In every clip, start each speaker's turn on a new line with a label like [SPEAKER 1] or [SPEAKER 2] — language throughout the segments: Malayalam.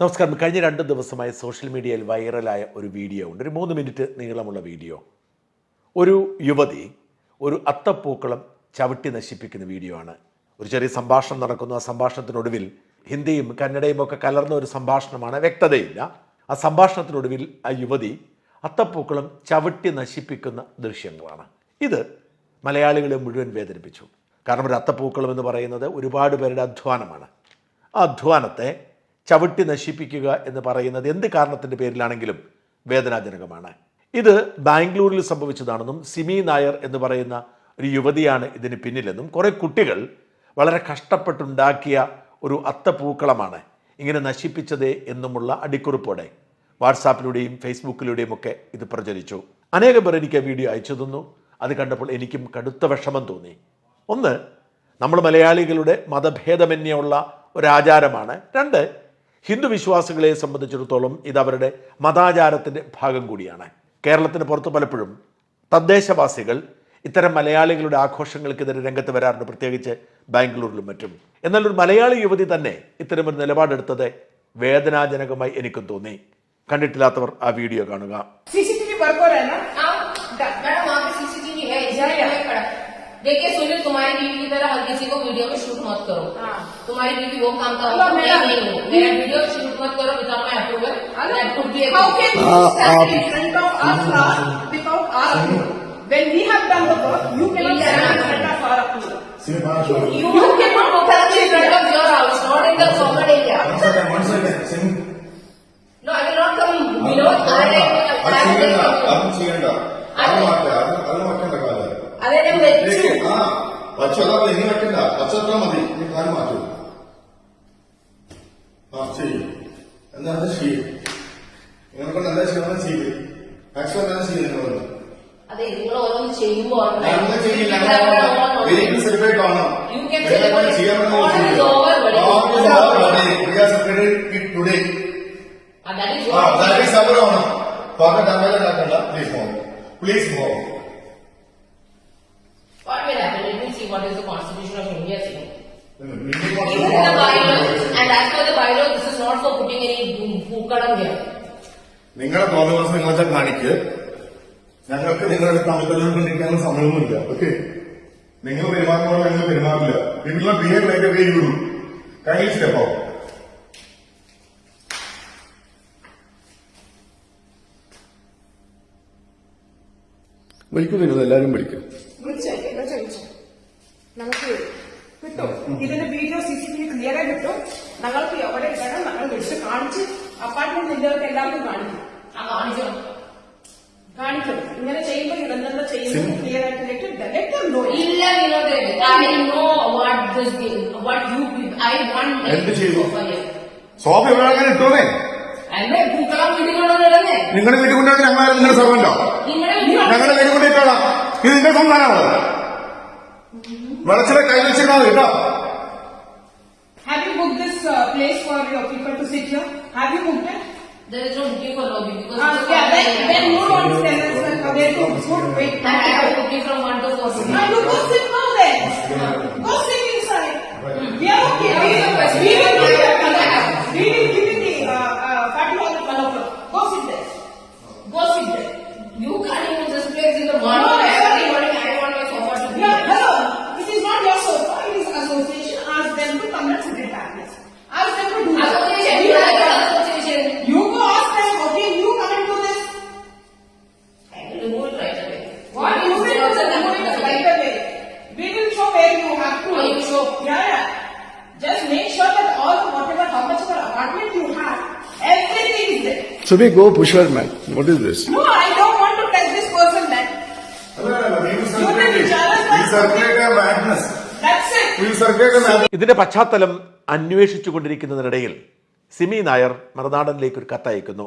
[SPEAKER 1] നമസ്കാരം. കഴിഞ്ഞ രണ്ട് ദിവസമായി സോഷ്യൽ മീഡിയയിൽ വൈറലായ ഒരു വീഡിയോ ഉണ്ട്. ഒരു മൂന്ന് മിനിറ്റ് നീളമുള്ള വീഡിയോ. ഒരു യുവതി ഒരു അത്തപ്പൂക്കളം ചവിട്ടി നശിപ്പിക്കുന്ന വീഡിയോ ആണ്. ഒരു ചെറിയ സംഭാഷണം നടക്കുന്നു. ആ സംഭാഷണത്തിനൊടുവിൽ ഹിന്ദിയും കന്നഡയും ഒക്കെ കലർന്ന ഒരു സംഭാഷണമാണ്. വ്യക്തതയില്ല. ആ സംഭാഷണത്തിനൊടുവിൽ ആ യുവതി അത്തപ്പൂക്കളം ചവിട്ടി നശിപ്പിക്കുന്ന ദൃശ്യങ്ങളാണ്. ഇത് മലയാളികളെ മുഴുവൻ വേദനിപ്പിച്ചു. കാരണം ഒരു അത്തപ്പൂക്കളം എന്ന് പറയുന്നത് ഒരുപാട് പേരുടെ അധ്വാനമാണ്. ആ അധ്വാനത്തെ ചവിട്ടി നശിപ്പിക്കുക എന്ന് പറയുന്നത് എന്ത് കാരണത്തിന്റെ പേരിലാണെങ്കിലും വേദനാജനകമാണ്. ഇത് ബാംഗ്ലൂരിൽ സംഭവിച്ചതാണെന്നും സിമി നായർ എന്ന് പറയുന്ന ഒരു യുവതിയാണ് ഇതിന് പിന്നിലെന്നും കുറേ കുട്ടികൾ വളരെ കഷ്ടപ്പെട്ടുണ്ടാക്കിയ ഒരു അത്തപ്പൂക്കളമാണ് ഇങ്ങനെ നശിപ്പിച്ചത് എന്നുമുള്ള അടിക്കുറിപ്പോടെ വാട്സാപ്പിലൂടെയും ഫേസ്ബുക്കിലൂടെയും ഒക്കെ ഇത് പ്രചരിച്ചു. അനേകം പേർ എനിക്ക് വീഡിയോ അയച്ചു തന്നു. അത് കണ്ടപ്പോൾ എനിക്കും കടുത്ത വിഷമം തോന്നി. ഒന്ന് നമ്മൾ മലയാളികളുടെ മതഭേദമന്യുള്ള ഒരാചാരമാണ്. രണ്ട് ഹിന്ദു വിശ്വാസികളെ സംബന്ധിച്ചിടത്തോളം ഇത് അവരുടെ മതാചാരത്തിന്റെ ഭാഗം കൂടിയാണ്. കേരളത്തിന് പുറത്ത് പലപ്പോഴും തദ്ദേശവാസികൾ ഇത്തരം മലയാളികളുടെ ആഘോഷങ്ങൾക്കെതിരെ രംഗത്ത് വരാറുണ്ട് പ്രത്യേകിച്ച് ബാംഗ്ലൂരിലും മറ്റും. എന്നാൽ ഒരു മലയാളി യുവതി തന്നെ ഇത്തരമൊരു നിലപാടെടുത്തത് വേദനാജനകമായി എനിക്കും തോന്നി. കണ്ടിട്ടില്ലാത്തവർ ആ വീഡിയോ കാണുക.
[SPEAKER 2] देखिए सुनिए तुम्हारी बीवी की तरह हर किसी को वीडियो में शूट मत करो। तुम्हारी बीवी वो काम का
[SPEAKER 3] मेरा
[SPEAKER 2] नहीं हूँ। वीडियो शूट मत करो विदाउट
[SPEAKER 4] आई
[SPEAKER 2] एम ഞാൻ വെച്ചു.
[SPEAKER 4] ആ പച്ചതാ ഇനി വെക്കണ്ട. പച്ചത്ര മതി. ഇനി കാലം മാറ്റൂ. ആ എന്നാ അത് ചെയ്യും നിങ്ങളെ കൊണ്ട് എന്താ ചെയ്യണം ചെയ്ത് മാക്സിമം എന്താ ചെയ്യും നിങ്ങൾ?
[SPEAKER 2] അതെ നിങ്ങൾ ഓരോന്ന് ചെയ്യുമ്പോ
[SPEAKER 4] ഒന്നും ചെയ്യില്ല ആണോ
[SPEAKER 2] You can
[SPEAKER 4] നിങ്ങളെ കൊണ്ട്
[SPEAKER 2] buddy.
[SPEAKER 4] Today
[SPEAKER 2] ah that is
[SPEAKER 4] our Onam പക ഡാമേജ് ഉണ്ടാക്കണ്ട please mom please mom
[SPEAKER 2] What will happen? Let me see what is the constitution of India saying. This is the bylaw, and as per the bylaw, this is not for putting any pookalam here.
[SPEAKER 4] നിങ്ങളെ തോന്നുന്ന നിങ്ങളെ കാണിക്ക് ഞങ്ങൾക്ക് നിങ്ങളുടെ തമ്മിൽ കൊണ്ടിരിക്കാനുള്ള സമയമൊന്നുമില്ല ഓക്കെ നിങ്ങൾ പെരുമാറുമ്പോൾ ഞങ്ങൾ പെരുമാറില്ല നിങ്ങളുടെ ബിഹേവ് ലൈക്ക് വേ യു കൈ സ്റ്റെപ്പോ
[SPEAKER 5] വിളിക്കും വരുന്നത് എല്ലാവരും വിളിക്കും.
[SPEAKER 3] നമുക്ക് കിട്ടും. ഇതിന്റെ video C C T V clear ആയി കിട്ടും. ഞങ്ങൾക്ക് എവിടെ ഇടണം ഞങ്ങൾ വിളിച്ച് കാണിച്ച് അപ്പാർട്ട്മെന്റ് നിന്നവർക്ക് എല്ലാവർക്കും കാണിക്കും.
[SPEAKER 2] ആ കാണിച്ചോ?
[SPEAKER 3] കാണിക്കും. ഇങ്ങനെ ചെയ്യുമ്പോൾ ഇതെന്താ ചെയ്യുന്നത് ക്ലിയർ ആയിട്ട് ലെറ്റർ നോ
[SPEAKER 2] ഇല്ല Vinod. I know what this what you I want
[SPEAKER 4] എന്ത് ചെയ്തു? സോഫ ഇവിടെ അങ്ങനെ ഇട്ടോന്നേ?
[SPEAKER 2] എന്റെ പൂക്കളം വീട്ടിൽ കൊണ്ടുവന്നിടന്നേ.
[SPEAKER 4] നിങ്ങളുടെ വീട്ടിൽ കൊണ്ടുവന്ന് ഞങ്ങൾ നിങ്ങളുടെ സർവന്റോ
[SPEAKER 2] നിങ്ങളുടെ
[SPEAKER 4] ഞങ്ങളുടെ വീട്ടിൽ കൊണ്ടിട്ടോളാം ഇത് നിങ്ങളുടെ സംസ്ഥാനമാണോ വെളച്ചിലെ കൈ വെച്ചിരുന്നാൽ മതി കേട്ടോ
[SPEAKER 3] Have you booked this uh, place for your people to sit here? Have you booked it?
[SPEAKER 2] there is no booking for lobby because
[SPEAKER 3] Uh,
[SPEAKER 2] it's
[SPEAKER 3] yeah,
[SPEAKER 2] not
[SPEAKER 3] then,
[SPEAKER 2] there.
[SPEAKER 3] then you don't tell us uh, where to put, wait.
[SPEAKER 2] And I have booking from one to four.
[SPEAKER 3] Now you go sit now then. Go sit inside. We are okay. We will, apartment you have, everything is there.
[SPEAKER 5] So we go push her man. What is this?
[SPEAKER 3] No, I don't want to touch this person, man. That's it.
[SPEAKER 1] ഇതിന്റെ പശ്ചാത്തലം അന്വേഷിച്ചു കൊണ്ടിരിക്കുന്നതിനിടയിൽ സിമി നായർ മറുനാടനിലേക്ക് ഒരു കത്തയക്കുന്നു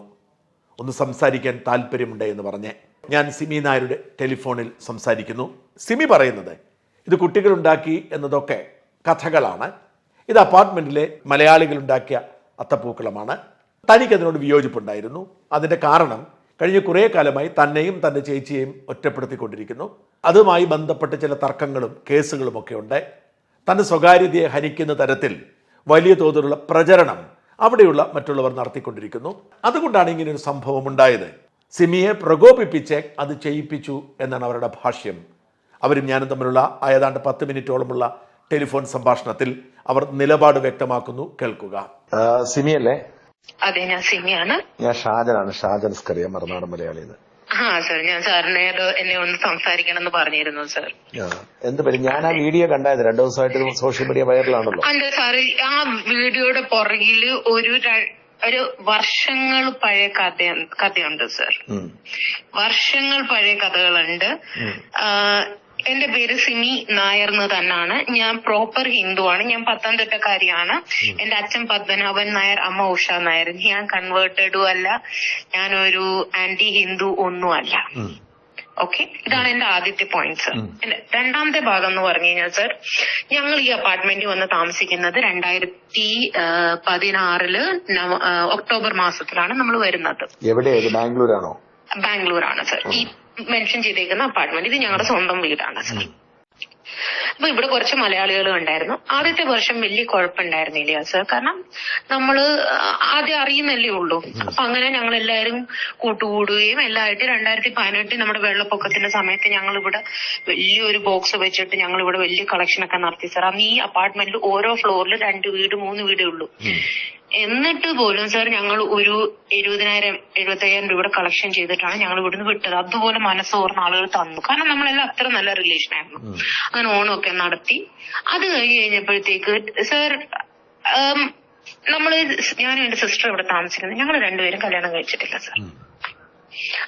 [SPEAKER 1] ഒന്ന് സംസാരിക്കാൻ താല്പര്യമുണ്ട് എന്ന് പറഞ്ഞ് ഞാൻ സിമി നായരുടെ ടെലിഫോണിൽ സംസാരിക്കുന്നു സിമി പറയുന്നത് ഇത് കുട്ടികളുണ്ടാക്കി എന്നതൊക്കെ കഥകളാണ് ഇത് അപ്പാർട്ട്മെന്റിലെ മലയാളികൾ ഉണ്ടാക്കിയ അത്തപ്പൂക്കളമാണ് തനിക്കതിനോട് വിയോജിപ്പുണ്ടായിരുന്നു. അതിന്റെ കാരണം കഴിഞ്ഞ കുറേ കാലമായി തന്നെയും തന്റെ ചേച്ചിയെയും ഒറ്റപ്പെടുത്തിക്കൊണ്ടിരിക്കുന്നു. അതുമായി ബന്ധപ്പെട്ട ചില തർക്കങ്ങളും കേസുകളും ഒക്കെ ഉണ്ട്. തന്റെ സ്വകാര്യതയെ ഹനിക്കുന്ന തരത്തിൽ വലിയ തോതിലുള്ള പ്രചരണം അവിടെയുള്ള മറ്റുള്ളവർ നടത്തിക്കൊണ്ടിരിക്കുന്നു. അതുകൊണ്ടാണ് ഇങ്ങനെ ഒരു സംഭവം ഉണ്ടായത്. സിമിയെ പ്രകോപിപ്പിച്ച് അത് ചെയ്യിപ്പിച്ചു എന്നാണ് അവരുടെ ഭാഷ്യം. അവരും ഞാനും തമ്മിലുള്ള ഏതാണ്ട് പത്ത് മിനിറ്റോളമുള്ള ടെലിഫോൺ സംഭാഷണത്തിൽ അവർ നിലപാട് വ്യക്തമാക്കുന്നു. കേൾക്കുക. സിമിയല്ലേ?
[SPEAKER 6] അതെ ഞാൻ സിമിയാണ്.
[SPEAKER 1] ഞാൻ ഷാജനാണ്. ഷാജൻ സ്കറിയ മറുനാടൻ മലയാളിന്ന്.
[SPEAKER 6] ആ സർ ഞാൻ സാറിനോട് എന്നെ ഒന്ന് സംസാരിക്കണം എന്ന് പറഞ്ഞിരുന്നു സർ.
[SPEAKER 1] എന്ത് പറ്റും? ഞാൻ ആ വീഡിയോ കണ്ടായത് രണ്ടു ദിവസമായിട്ട് സോഷ്യൽ മീഡിയ വൈറലാണല്ലോ.
[SPEAKER 6] അല്ല സാറ് ആ വീഡിയോയുടെ പുറകിൽ ഒരു ഒരു വർഷങ്ങൾ പഴയ കഥ കഥയുണ്ട് സർ. വർഷങ്ങൾ പഴയ കഥകളുണ്ട്. എന്റെ പേര് സിമി നായർ എന്ന് തന്നാണ് ഞാൻ പ്രോപ്പർ ഹിന്ദുവാണ് ഞാൻ പത്തനംതിട്ടക്കാരിയാണ്. എന്റെ അച്ഛൻ പത്മനാഭൻ നായർ അമ്മ ഉഷ നായർ. ഞാൻ കൺവേർട്ടഡും അല്ല. ഞാനൊരു ആന്റി ഹിന്ദു ഒന്നും അല്ല ഓക്കെ ഇതാണ് എന്റെ ആദ്യത്തെ പോയിന്റ് സർ രണ്ടാമത്തെ ഭാഗം എന്ന് പറഞ്ഞു കഴിഞ്ഞാൽ സർ ഞങ്ങൾ ഈ അപ്പാർട്ട്മെന്റിൽ വന്ന് താമസിക്കുന്നത് രണ്ടായിരത്തി പതിനാറിൽ ഒക്ടോബർ മാസത്തിലാണ് നമ്മൾ വരുന്നത്.
[SPEAKER 1] എവിടെയാണ് ബാംഗ്ലൂരാണോ?
[SPEAKER 6] ബാംഗ്ലൂരാണ് സർ ഈ മെൻഷൻ ചെയ്തേക്കുന്ന അപ്പാർട്ട്മെന്റ് ഇത് ഞങ്ങളുടെ സ്വന്തം വീടാണ് സർ അപ്പൊ ഇവിടെ കുറച്ച് മലയാളികൾ ഉണ്ടായിരുന്നു ആദ്യത്തെ വർഷം വലിയ കുഴപ്പമുണ്ടായിരുന്നില്ല സർ കാരണം നമ്മൾ ആദ്യം അറിയുന്നല്ലേ ഉള്ളൂ. അപ്പൊ അങ്ങനെ ഞങ്ങൾ എല്ലാവരും കൂട്ടുകൂടുകയും എല്ലായിട്ട് രണ്ടായിരത്തി പതിനെട്ടിൽ നമ്മുടെ വെള്ളപ്പൊക്കത്തിന്റെ സമയത്ത് ഞങ്ങൾ ഇവിടെ വലിയൊരു ബോക്സ് വെച്ചിട്ട് ഞങ്ങൾ ഇവിടെ വലിയ കളക്ഷൻ ഒക്കെ നടത്തി സർ അന്ന് ഈ അപ്പാർട്ട്മെന്റിൽ ഓരോ ഫ്ലോറിൽ രണ്ട് വീട് മൂന്ന് വീടേ ഉള്ളൂ. എന്നിട്ട് പോലും സർ ഞങ്ങൾ ഒരു എഴുപതിനായിരം എഴുപത്തയ്യായിരം രൂപയുടെ കളക്ഷൻ ചെയ്തിട്ടാണ് ഞങ്ങൾ ഇവിടുന്ന് വിട്ടത്. അതുപോലെ മനസ്സോർന്ന ആളുകൾ തന്നു. കാരണം നമ്മളെല്ലാം അത്ര നല്ല റിലേഷൻ ആയിരുന്നു. അങ്ങനെ ഓണമൊക്കെ നടത്തി. അത് കഴിഞ്ഞ് കഴിഞ്ഞപ്പോഴത്തേക്ക് സർ നമ്മൾ ഞാനും എന്റെ സിസ്റ്റർ ഇവിടെ താമസിക്കുന്നത്. ഞങ്ങൾ രണ്ടുപേരും കല്യാണം കഴിച്ചിട്ടില്ല സാർ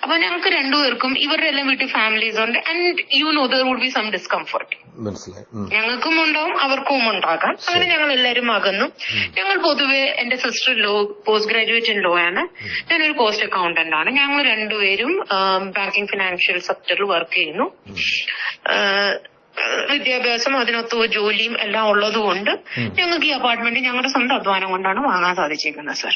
[SPEAKER 6] അപ്പൊ ഞങ്ങൾക്ക് രണ്ടുപേർക്കും ഇവരുടെ എല്ലാം വീട്ടിൽ ഫാമിലീസ് ഉണ്ട്. And you know there would be some discomfort
[SPEAKER 1] മനസ്സിലായി.
[SPEAKER 6] ഞങ്ങൾക്കും ഉണ്ടാവും അവർക്കും ഉണ്ടാകാം. അങ്ങനെ ഞങ്ങൾ എല്ലാവരും അകന്നു. ഞങ്ങൾ പൊതുവെ എന്റെ sister law post graduate in law ആണ്. ഞാനൊരു പോസ്റ്റ് അക്കൗണ്ടന്റ് ആണ്. ഞങ്ങൾ രണ്ടുപേരും ബാങ്കിങ് ഫിനാൻഷ്യൽ സെക്ടറിൽ വർക്ക് ചെയ്യുന്നു. വിദ്യാഭ്യാസം അതിനൊത്ത് ജോലിയും എല്ലാം ഉള്ളതുകൊണ്ട് ഞങ്ങൾക്ക് ഈ അപ്പാർട്ട്മെന്റ് ഞങ്ങളുടെ സ്വന്തം അധ്വാനം കൊണ്ടാണ് വാങ്ങാൻ സാധിച്ചിരിക്കുന്നത് സർ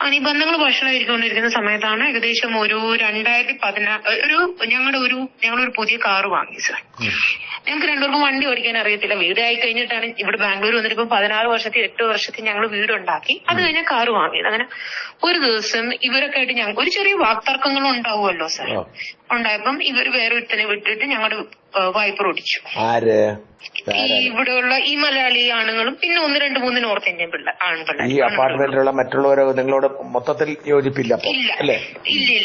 [SPEAKER 6] അനുബന്ധങ്ങൾ വഷളായിരിക്കൊണ്ടിരിക്കുന്ന സമയത്താണ് ഏകദേശം ഒരു രണ്ടായിരത്തി പതിനാറ് ഒരു ഞങ്ങളുടെ ഒരു ഞങ്ങളൊരു പുതിയ കാറ് വാങ്ങി സർ ഞങ്ങൾക്ക് രണ്ടുപേർക്കും വണ്ടി ഓടിക്കാൻ അറിയത്തില്ല. വീട് ആയി കഴിഞ്ഞിട്ടാണ് ഇവിടെ ബാംഗ്ലൂർ വന്നിട്ട് ഇപ്പൊ പതിനാറ് വർഷത്തിൽ എട്ട് വർഷത്തിൽ ഞങ്ങൾ വീടുണ്ടാക്കി അത് കഴിഞ്ഞാൽ കാർ വാങ്ങിയത്. അങ്ങനെ ഒരു ദിവസം ഇവരൊക്കെ ആയിട്ട് ഞങ്ങൾ ഒരു ചെറിയ വാക്തർക്കങ്ങളും ഉണ്ടാവുമല്ലോ സാർ. ഉണ്ടായപ്പം ഇവർ വേറെ ഒരുത്തനെ വിട്ടിട്ട് ഞങ്ങളുടെ വായ്പ
[SPEAKER 1] ഓടിച്ചു.
[SPEAKER 6] ഈ ഇവിടെയുള്ള ഈ മലയാളി ആണുങ്ങളും പിന്നെ ഒന്ന് രണ്ട് മൂന്ന് നോർത്ത് ഇന്ത്യൻ പിള്ള
[SPEAKER 1] ഈ അപ്പാർട്ട്മെന്റിലുള്ള മറ്റുള്ളവരോ നിങ്ങളോട് മൊത്തത്തിൽ യോജിപ്പില്ല
[SPEAKER 6] ഇല്ല. ഇല്ല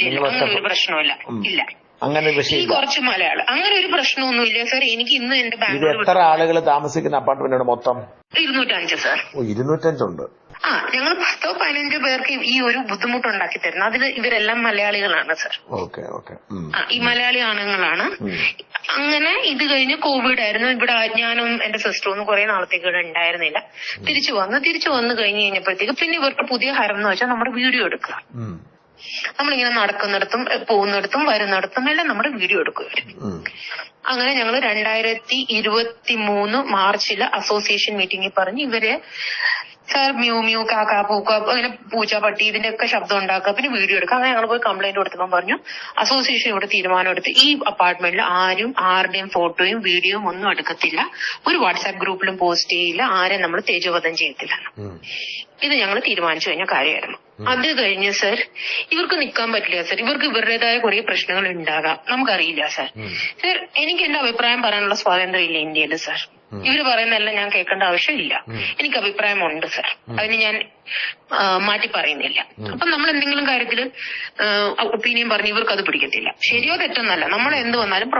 [SPEAKER 6] ഇല്ല പ്രശ്നമില്ല ഇല്ല.
[SPEAKER 1] അങ്ങനെ
[SPEAKER 6] കുറച്ച് മലയാളം. അങ്ങനെ ഒരു പ്രശ്നമൊന്നുമില്ല സാർ എനിക്ക് ഇന്ന് എന്റെ
[SPEAKER 1] ഇത് എത്ര ആളുകൾ താമസിക്കുന്ന അപ്പാർട്ട്മെന്റാണ് മൊത്തം?
[SPEAKER 6] ഇരുന്നൂറ്റഞ്ച് സാർ
[SPEAKER 1] ഓ ഇരുന്നൂറ്റഞ്ചുണ്ട്.
[SPEAKER 6] ആ ഞങ്ങൾ പത്തോ പതിനഞ്ചോ പേർക്ക് ഈ ഒരു ബുദ്ധിമുട്ടുണ്ടാക്കി തരുന്നു. അതിൽ ഇവരെല്ലാം മലയാളികളാണ് സർ
[SPEAKER 1] ഓക്കെ ഓക്കെ.
[SPEAKER 6] ആ ഈ മലയാളി ആണുങ്ങളാണ്. അങ്ങനെ ഇത് കഴിഞ്ഞ് കോവിഡ് ആയിരുന്നു ഇവിടെ ഞാനും എന്റെ സിസ്റ്ററും ഒന്നും കുറെ നാളത്തേക്ക് ഇവിടെ ഉണ്ടായിരുന്നില്ല. തിരിച്ചു വന്ന്. തിരിച്ചു വന്നു കഴിഞ്ഞ് കഴിഞ്ഞപ്പോഴത്തേക്ക് പിന്നെ ഇവർക്ക് പുതിയ ഹരം എന്ന് വെച്ചാൽ നമ്മുടെ വീഡിയോ എടുക്കുക. നമ്മളിങ്ങനെ നടക്കുന്നിടത്തും പോകുന്നിടത്തും വരുന്നിടത്തും എല്ലാം നമ്മുടെ വീഡിയോ എടുക്കുക ഇവർ. അങ്ങനെ ഞങ്ങൾ രണ്ടായിരത്തി ഇരുപത്തി മൂന്ന് മാർച്ചിൽ അസോസിയേഷൻ മീറ്റിംഗിൽ പറഞ്ഞ് ഇവരെ സർ മ്യൂ മ്യൂ കാക്ക പൂക്ക അങ്ങനെ പൂച്ച പട്ടി ഇതിന്റെ ഒക്കെ ശബ്ദം ഉണ്ടാക്കുക. പിന്നെ വീഡിയോ എടുക്കുക. അങ്ങനെ ഞങ്ങൾ പോയി കംപ്ലൈന്റ് കൊടുത്തപ്പോൾ പറഞ്ഞു അസോസിയേഷൻ ഇവിടെ തീരുമാനം എടുത്ത്. ഈ അപ്പാർട്ട്മെന്റിൽ ആരും ആരുടെയും ഫോട്ടോയും വീഡിയോയും ഒന്നും എടുക്കത്തില്ല. ഒരു വാട്സാപ്പ് ഗ്രൂപ്പിലും പോസ്റ്റ് ചെയ്യില്ല. ആരെയും നമ്മൾ തേജോവധം ചെയ്യത്തില്ല. ഇത് ഞങ്ങൾ തീരുമാനിച്ചു കഴിഞ്ഞ കാര്യമായിരുന്നു. അത് കഴിഞ്ഞ് സർ ഇവർക്ക് നിൽക്കാൻ പറ്റില്ല സർ. ഇവർക്ക് ഇവരുടേതായ കുറെ പ്രശ്നങ്ങൾ ഉണ്ടാകാം. നമുക്കറിയില്ല സർ. സർ എനിക്ക് എന്റെ അഭിപ്രായം പറയാനുള്ള സ്വാതന്ത്ര്യം ഇല്ല ഇന്ത്യയിൽ സർ. ഇവർ പറയുന്നതെല്ലാം ഞാൻ കേൾക്കേണ്ട ആവശ്യമില്ല. എനിക്ക് അഭിപ്രായമുണ്ട് സർ. അതിന് ഞാൻ മാറ്റി പറയുന്നില്ല. അപ്പൊ നമ്മൾ എന്തെങ്കിലും കാര്യത്തിൽ ഒപ്പീനിയൻ പറഞ്ഞ് ഇവർക്ക് അത് പിടിക്കത്തില്ല. ശരിയോ തെറ്റൊന്നല്ല. നമ്മൾ എന്ത് വന്നാലും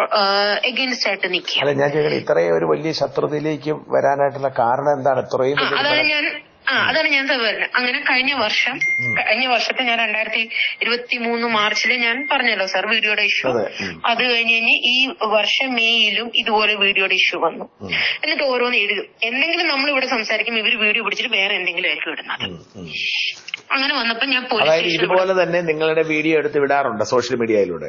[SPEAKER 6] എഗെയിൻസ്റ്റ് ആയിട്ട് നിൽക്കുക.
[SPEAKER 1] അല്ല ഞാൻ ഇത്രയും ഒരു വലിയ ശത്രുതയിലേക്ക് വരാനായിട്ടുള്ള കാരണം എന്താണ്? ഇത്രയും
[SPEAKER 6] അതാണ് ഞാൻ ആ അതാണ് ഞാൻ വരുന്നത് അങ്ങനെ കഴിഞ്ഞ വർഷം കഴിഞ്ഞ വർഷത്തെ ഞാൻ രണ്ടായിരത്തി ഇരുപത്തി മൂന്ന് മാർച്ചിൽ ഞാൻ പറഞ്ഞല്ലോ സാർ വീഡിയോയുടെ ഇഷ്യൂ.
[SPEAKER 1] അത്
[SPEAKER 6] കഴിഞ്ഞ് കഴിഞ്ഞ് ഈ വർഷം മെയ്യിലും ഇതുപോലെ വീഡിയോയുടെ ഇഷ്യൂ വന്നു. എന്നിട്ട് ഓരോന്ന് എഴുതും. എന്തെങ്കിലും നമ്മൾ ഇവിടെ സംസാരിക്കും ഇവർ വീഡിയോ പിടിച്ചിട്ട് വേറെ എന്തെങ്കിലും ആയിരിക്കും ഇടുന്നത്. അങ്ങനെ വന്നപ്പോ ഞാൻ പോലീസ്
[SPEAKER 1] അതായത് ഇതുപോലെ തന്നെ നിങ്ങളുടെ വീഡിയോ എടുത്ത് വിടാറുണ്ട് സോഷ്യൽ മീഡിയയിലൂടെ?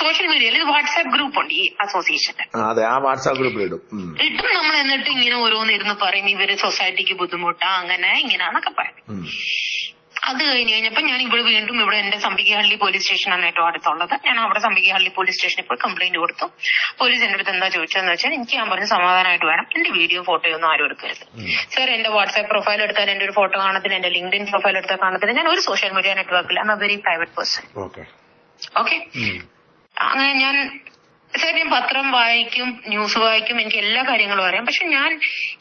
[SPEAKER 6] സോഷ്യൽ മീഡിയയിൽ വാട്സാപ്പ് ഗ്രൂപ്പ് ഉണ്ട് ഈ അസോസിയേഷന്റെ
[SPEAKER 1] അതെ ആ വാട്സാപ്പ് ഗ്രൂപ്പിൽ ഇടും.
[SPEAKER 6] ഇട്ടും നമ്മൾ എന്നിട്ട് ഇങ്ങനെ ഓരോന്ന് ഇരുന്ന് പറയും ഇവർ സൊസൈറ്റിക്ക് ബുദ്ധിമുട്ടാ അങ്ങനെ ഇങ്ങനെയാന്നൊക്കെ പറയും. അത് കഴിഞ്ഞ് കഴിഞ്ഞപ്പോ ഞാൻ ഇവിടെ വീണ്ടും ഇവിടെ എന്റെ സമ്പികഹള്ളി പോലീസ് സ്റ്റേഷനാണ് ഏറ്റവും അടുത്തുള്ളത്. ഞാൻ അവിടെ സമ്പികഹള്ളി പോലീസ് സ്റ്റേഷനിൽ പോയി കംപ്ലൈന്റ് കൊടുത്തു. പോലീസ് എന്റെ അടുത്ത് എന്താ ചോദിച്ചതെന്ന് വെച്ചാൽ എനിക്ക് ഞാൻ പറഞ്ഞ സമാധാനമായിട്ട് വേണം. എന്റെ വീഡിയോ ഫോട്ടോ ഒന്നും ആരും എടുക്കരുത്. സർ എന്റെ വാട്സ്ആപ്പ് പ്രൊഫൈൽ എടുത്താൽ എന്റെ ഒരു ഫോട്ടോ കാണത്തില്ല എന്റെ ലിങ്ക്ഡിൻ പ്രൊഫൈൽ എടുത്താൽ കാണത്തില്ല. ഞാൻ ഒരു സോഷ്യൽ മീഡിയ നെറ്റ്വർക്കിൽ I a very private
[SPEAKER 1] person
[SPEAKER 6] okay അങ്ങനെ ഞാൻ ഞാൻ പത്രം വായിക്കും ന്യൂസ് വായിക്കും എനിക്ക് എല്ലാ കാര്യങ്ങളും അറിയാം. പക്ഷെ ഞാൻ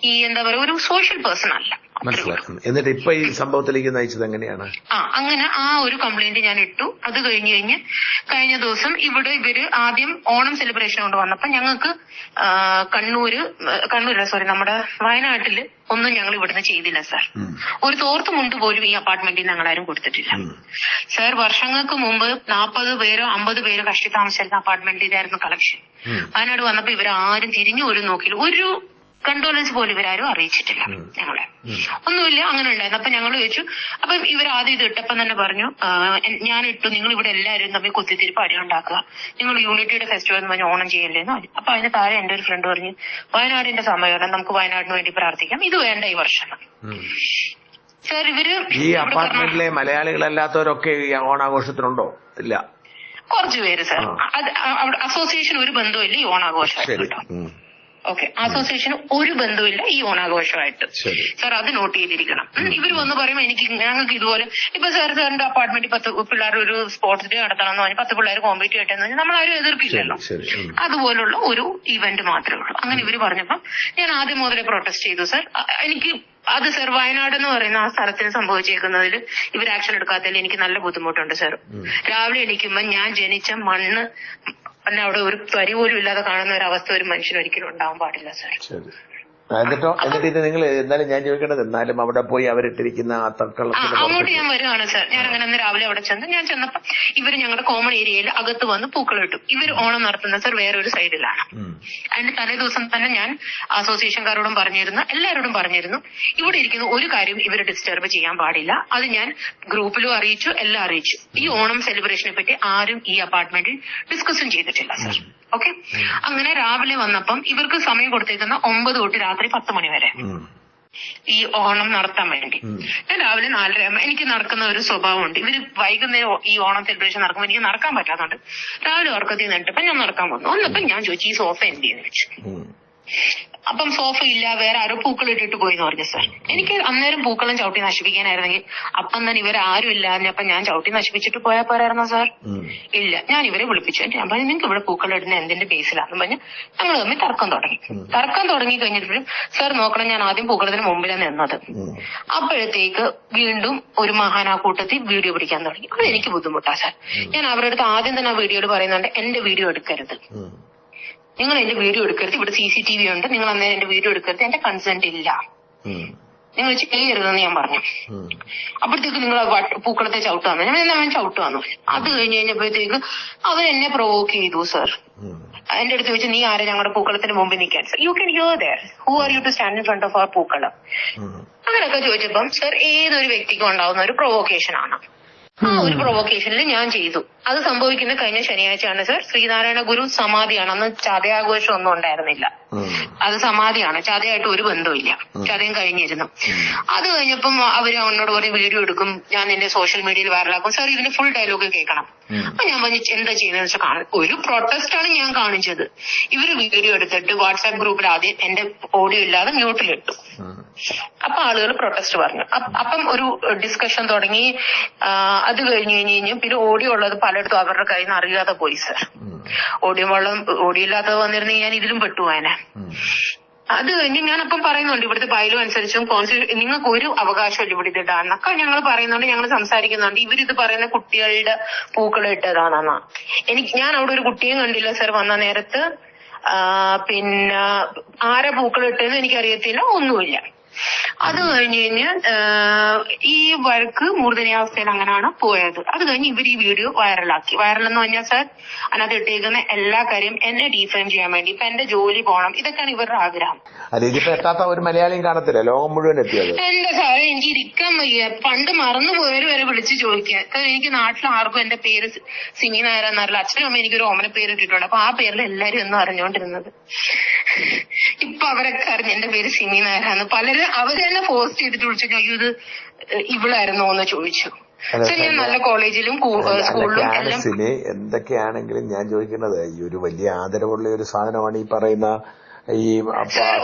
[SPEAKER 6] ഈ എന്താ പറയുക ഒരു സോഷ്യൽ പേഴ്സൺ അല്ല.
[SPEAKER 1] മനസ്സിലാക്കുന്നു. എന്നിട്ട് ഇപ്പൊ ഈ സംഭവത്തിലേക്ക് നയിച്ചത് എങ്ങനെയാണ്?
[SPEAKER 6] ആ അങ്ങനെ ആ ഒരു കംപ്ലൈന്റ് ഞാൻ ഇട്ടു. അത് കഴിഞ്ഞ് കഴിഞ്ഞ് കഴിഞ്ഞ ദിവസം ഇവിടെ ഇവർ ആദ്യം ഓണം സെലിബ്രേഷൻ കൊണ്ട് വന്നപ്പോ ഞങ്ങൾക്ക് കണ്ണൂര് കണ്ണൂര് സോറി നമ്മുടെ വയനാട്ടിൽ ഒന്നും ഞങ്ങൾ ഇവിടുന്ന് ചെയ്തില്ല സാർ. ഒരു തോർത്ത് മുണ്ട് പോലും ഈ അപ്പാർട്ട്മെന്റിൽ ഞങ്ങൾ ആരും കൊടുത്തിട്ടില്ല. സാർ വർഷങ്ങൾക്ക് മുമ്പ് നാൽപ്പത് പേരോ അമ്പത് പേരോ കഷ്ടി താമസിച്ചിരുന്ന അപ്പാർട്ട്മെന്റിലായിരുന്നു കളക്ഷൻ വയനാട് വന്നപ്പോ ഇവരാരും തിരിഞ്ഞു ഒരു നോക്കിയില്ല. ഒരു കണ്ടോലൻസ് പോലും ഇവരാരും അറിയിച്ചിട്ടില്ല ഞങ്ങളെ. ഒന്നുമില്ല അങ്ങനെ ഉണ്ടായിരുന്നു അപ്പൊ ഞങ്ങൾ ചോദിച്ചു അപ്പം ഇവർ ആദ്യം ഇത് ഇട്ടപ്പം തന്നെ പറഞ്ഞു ഞാൻ ഇട്ടു നിങ്ങൾ ഇവിടെ എല്ലാവരും തമ്മിൽ കുത്തിത്തിരിപ്പ് അടി ഉണ്ടാക്കുക. നിങ്ങൾ യൂണിറ്റിയുടെ ഫെസ്റ്റിവൽ എന്ന് പറഞ്ഞ ഓണം ചെയ്യല്ലേന്ന് പറഞ്ഞു. അപ്പൊ അതിന് താഴെ എന്റെ ഒരു ഫ്രണ്ട് പറഞ്ഞു വയനാടിന്റെ സമയമാണ് നമുക്ക് വയനാടിന് വേണ്ടി പ്രാർത്ഥിക്കാം. ഇത് വേണ്ട ഈ വർഷം. സാർ ഇവർ
[SPEAKER 1] ഈ അപ്പാർട്ട്മെന്റിലെ മലയാളികളല്ലാത്തവരൊക്കെ ഈ ഓണാഘോഷത്തിനുണ്ടോ? ഇല്ല.
[SPEAKER 6] കുറച്ച് പേര് സാർ അത് അസോസിയേഷൻ ഒരു ബന്ധമില്ല ഈ
[SPEAKER 1] ഓണാഘോഷം
[SPEAKER 6] കേട്ടോ. ഓക്കെ അസോസിയേഷന് ഒരു ബന്ധമില്ല ഈ ഓണാഘോഷമായിട്ട്. സാർ അത് നോട്ട് ചെയ്തിരിക്കണം. ഇവർ വന്ന് പറയുമ്പോൾ എനിക്ക് ഞങ്ങൾക്ക് ഇതുപോലെ ഇപ്പൊ സാർ സാറിന്റെ അപ്പാർട്ട്മെന്റിൽ പത്ത് പിള്ളേർ ഒരു സ്പോർട്സ് ഡേ നടത്തണം എന്ന് പറഞ്ഞ് പത്ത് പിള്ളേർ കോമ്പീറ്റ് ചെയ്യട്ടെ പറഞ്ഞാൽ നമ്മൾ ആരും
[SPEAKER 1] ഉം.
[SPEAKER 6] അതുപോലുള്ള ഒരു ഇവന്റ് മാത്രമേ ഉള്ളൂ. അങ്ങനെ ഇവർ പറഞ്ഞപ്പോ ഞാൻ ആദ്യം മുതലേ പ്രൊട്ടസ്റ്റ് ചെയ്തു സാർ എനിക്ക് അത് സാർ വയനാട് എന്ന് പറയുന്ന ആ സ്ഥലത്തിന് സംഭവിച്ചേക്കുന്നതിൽ ഇവർ ആക്ഷൻ എടുക്കാത്തതിൽ എനിക്ക് നല്ല ബുദ്ധിമുട്ടുണ്ട് സാർ രാവിലെ എണീക്കുമ്പോൾ ഞാൻ ജനിച്ച മണ്ണ് പിന്നെ അവിടെ ഒരു തരി പോലും ഇല്ലാതെ കാണുന്ന ഒരു അവസ്ഥ ഒരു മനുഷ്യന് ഒരിക്കലും ഉണ്ടാവാൻ പാടില്ല സാർ
[SPEAKER 1] എന്നിട്ടോ? എന്നിട്ട് ഇത് നിങ്ങൾ എന്നാലും ഞാൻ ചോദിക്കേണ്ടത് എന്നാലും അവിടെ പോയി അവരിട്ടിരിക്കുന്ന ആ തർക്കളത്തിന്
[SPEAKER 6] അങ്ങോട്ട് ഞാൻ വരുവാണ് സർ. ഞാൻ അങ്ങനെ അന്ന് രാവിലെ അവിടെ ചെന്ന് ഞാൻ ചെന്നപ്പോ ഇവർ ഞങ്ങളുടെ കോമൺ ഏരിയയിൽ അകത്ത് വന്ന് പൂക്കൾ ഇട്ടു. ഇവർ ഓണം നടത്തുന്ന സാർ വേറൊരു സൈഡിലാണ്. അതിന്റെ തലേ ദിവസം തന്നെ ഞാൻ അസോസിയേഷൻകാരോടും പറഞ്ഞിരുന്നു എല്ലാവരോടും പറഞ്ഞിരുന്നു. ഇവിടെ ഇരിക്കുന്ന ഒരു കാര്യം ഇവർ ഡിസ്റ്റർബ് ചെയ്യാൻ പാടില്ല. അത് ഞാൻ ഗ്രൂപ്പിലും അറിയിച്ചു എല്ലാം അറിയിച്ചു. ഈ ഓണം സെലിബ്രേഷനെ പറ്റി ആരും ഈ അപ്പാർട്ട്മെന്റിൽ ഡിസ്കസും ചെയ്തിട്ടില്ല സാർ. ഓക്കെ? അങ്ങനെ രാവിലെ വന്നപ്പം ഇവർക്ക് സമയം കൊടുത്തേക്കുന്ന ഒമ്പത് തൊട്ട് രാത്രി പത്ത് മണി വരെ. ഈ ഓണം നടത്താൻ വേണ്ടി. ഞാൻ രാവിലെ നാലര എനിക്ക് നടക്കുന്ന ഒരു സ്വഭാവമുണ്ട്. ഇവർ വൈകുന്നേരം ഈ ഓണം സെലിബ്രേഷൻ നടക്കുമ്പോൾ എനിക്ക് നടക്കാൻ പറ്റാത്തതുകൊണ്ട് രാവിലെ ഉറക്കത്തിൽ നിന്നിട്ടപ്പോ ഞാൻ നടക്കാൻ വന്നു. വന്നപ്പോ ഞാൻ ചോദിച്ചു ഈ സോഫ എന്ത് ചെയ്യുന്നു ചോദിച്ചു. അപ്പം സോഫ ഇല്ല വേറെ ആരോ പൂക്കൾ ഇട്ടിട്ട് പോയി എന്ന് പറഞ്ഞു സാർ. എനിക്ക് അന്നേരം പൂക്കളും ചവിട്ടി നശിപ്പിക്കാനായിരുന്നെങ്കിൽ അപ്പം തന്നെ ഇവർ ആരും ഇല്ലാഞ്ഞപ്പോ ഞാൻ ചവിട്ടി നശിപ്പിച്ചിട്ട് പോയാൽ പോരായിരുന്നോ സാർ? ഇല്ല. ഞാൻ ഇവരെ വിളിപ്പിച്ചു. ഞാൻ പറഞ്ഞു നിങ്ങൾക്ക് ഇവിടെ പൂക്കൾ ഇടുന്ന എന്തിന്റെ ബേസിലാണെന്ന് പറഞ്ഞു ഞങ്ങൾ തമ്മിൽ തർക്കം തുടങ്ങി. തർക്കം തുടങ്ങി കഴിഞ്ഞപ്പോഴും സാർ നോക്കണം ഞാൻ ആദ്യം പൂക്കളത്തിന് മുമ്പിലാണ് നിന്നത്. അപ്പോഴത്തേക്ക് വീണ്ടും ഒരു മഹാനാ കൂട്ടത്തിൽ വീഡിയോ പിടിക്കാൻ തുടങ്ങി. അത് എനിക്ക് ബുദ്ധിമുട്ടാ സാർ. ഞാൻ അവരുടെ അടുത്ത് ആദ്യം തന്നെ ആ വീഡിയോയിൽ പറയുന്നുണ്ട് എന്റെ വീഡിയോ എടുക്കരുത്. നിങ്ങൾ എന്റെ വീഡിയോ എടുക്കരുത്. ഇവിടെ സി സി ടി വി ഉണ്ട്. നിങ്ങൾ അന്നേരം എന്റെ വീഡിയോ എടുക്കരുത്. എന്റെ കൺസെന്റ് ഇല്ല. നിങ്ങൾ ചെയ്യരുതെന്ന് ഞാൻ പറഞ്ഞു. അപ്പോഴത്തേക്ക് നിങ്ങൾ പൂക്കളത്തെ ചവിട്ട് വന്നു. ഞാൻ എന്നാ അവൻ ചവിട്ട് വന്നു. അത് കഴിഞ്ഞ് കഴിഞ്ഞപ്പോഴത്തേക്ക് അവൻ എന്നെ പ്രൊവോക്ക് ചെയ്തു സർ. എന്റെ അടുത്ത് ചോദിച്ചു നീ ആരെ ഞങ്ങളുടെ പൂക്കളത്തിന് മുമ്പിൽ നിൽക്കാൻ sir you can here there who are you to stand in front of our
[SPEAKER 1] pookalam.
[SPEAKER 6] അങ്ങനെയൊക്കെ ചോദിച്ചപ്പം സർ ഏതൊരു വ്യക്തിക്കും ഉണ്ടാവുന്ന ഒരു പ്രൊവോക്കേഷൻ ആണ്. ആ ഒരു പ്രൊവോക്കേഷനിൽ ഞാൻ ചെയ്തു. അത് സംഭവിക്കുന്ന കഴിഞ്ഞ ശനിയാഴ്ചയാണ് സർ. ശ്രീനാരായണ ഗുരു സമാധിയാണ്. അന്ന് ചതയാഘോഷം ഒന്നും ഉണ്ടായിരുന്നില്ല. അത് സമാധിയാണ്. ചതയായിട്ട് ഒരു ബന്ധമില്ല ചതയും കഴിഞ്ഞിരുന്നു. അത് കഴിഞ്ഞപ്പം അവർ അവനോട് പറയും വീഡിയോ എടുക്കും. ഞാൻ നിന്റെ സോഷ്യൽ മീഡിയയിൽ വൈറലാക്കും. സാർ ഇതിന് ഫുൾ ഡയലോഗ് കേൾക്കണം. അപ്പൊ ഞാൻ പറഞ്ഞു എന്താ ചെയ്യുന്നത് വെച്ചാൽ കാണും. ഒരു പ്രൊട്ടസ്റ്റ് ആണ് ഞാൻ കാണിച്ചത്. ഇവർ വീഡിയോ എടുത്തിട്ട് വാട്സാപ്പ് ഗ്രൂപ്പിൽ ആദ്യം എന്റെ ഓഡിയോ ഇല്ലാതെ മ്യൂട്ടിലിട്ടു അപ്പൊ ആളുകൾ പ്രൊട്ടസ്റ്റ് പറഞ്ഞു. അപ്പം ഒരു ഡിസ്കഷൻ തുടങ്ങി. അത് കഴിഞ്ഞു കഴിഞ്ഞ് കഴിഞ്ഞ് പിന്നെ ഓഡിയോ ഉള്ളത് പലയിടത്തും അവരുടെ കയ്യിൽ നിന്ന് അറിയാതെ പോയി സർ ഓഡിയോ വെള്ളം ഓഡിയോ ഇല്ലാത്തത് വന്നിരുന്നെങ്കിൽ ഞാൻ ഇതിലും പെട്ടുപോയനെ അത് കഴിഞ്ഞ് ഞാൻ അപ്പം പറയുന്നുണ്ട് ഇവിടുത്തെ ബൈലോ അനുസരിച്ചും കോൺസ്റ്റിറ്റ്യൂ നിങ്ങൾക്ക് ഒരു അവകാശമില്ല ഇവിടെ ഇത് ഇടാന്നൊക്കെ ഞങ്ങൾ പറയുന്നുണ്ട് ഞങ്ങൾ സംസാരിക്കുന്നുണ്ട്. ഇവരിത് പറയുന്ന കുട്ടികളുടെ പൂക്കൾ ഇട്ടതാണെന്നാ. എനിക്ക് ഞാൻ അവിടെ ഒരു കുട്ടിയും കണ്ടില്ല സർ വന്ന നേരത്ത് പിന്നെ ആരെ പൂക്കൾ ഇട്ടതെന്ന് എനിക്കറിയത്തില്ല ഒന്നുമില്ല. അത് കഴിഞ്ഞ് കഴിഞ്ഞ് ഈ വഴക്ക് മൂർധനാവസ്ഥയിൽ അങ്ങനെയാണ് പോയത്. അത് കഴിഞ്ഞ് ഇവർ ഈ വീഡിയോ വൈറലാക്കി. വൈറൽ എന്ന് പറഞ്ഞാൽ സാർ അതിനകത്ത് ഇട്ടേക്കുന്ന എല്ലാ കാര്യം എന്നെ ഡിഫൈൻ ചെയ്യാൻ വേണ്ടി. ഇപ്പൊ എന്റെ ജോലി പോകണം ഇതൊക്കെയാണ് ഇവരുടെ ആഗ്രഹം.
[SPEAKER 1] ഇതിപ്പോ എത്താത്ത ഒരു മലയാളിയും കാണത്തില്ല. ലോകം മുഴുവൻ എത്തിയത്.
[SPEAKER 6] എന്റെ സാറേ എനിക്ക് ഇരിക്കാൻ വയ്യ. പണ്ട് മറന്നു പോയവര് വരെ വിളിച്ച് ചോദിക്കാൻ കാരണം എനിക്ക് നാട്ടിൽ ആർക്കും എന്റെ പേര് സിമി നായർ എന്നറിയില്ല അച്ഛനും അമ്മ എനിക്കൊരു ഓമന പേര് ഇട്ടിട്ടുണ്ട്. അപ്പൊ ആ പേരിൽ എല്ലാരും എന്നും അറിഞ്ഞുകൊണ്ടിരുന്നത് ഇപ്പൊ അവരൊക്കെ അറിഞ്ഞു എന്റെ പേര് സിമി നായരാന്ന് പലരും അവർ തന്നെ പോസ്റ്റ് ചെയ്തിട്ട് വിളിച്ചു അയ്യോ ഇത് ഇവളായിരുന്നോ? എന്ന് ചോദിച്ചു. ഞാൻ നല്ല കോളേജിലും സ്കൂളിലും
[SPEAKER 7] എന്തൊക്കെയാണെങ്കിലും ഞാൻ ചോദിക്കുന്നത് ഈ ഒരു വലിയ ആദരവുള്ള ഒരു സാധനമാണ് ഈ പറയുന്ന ഈ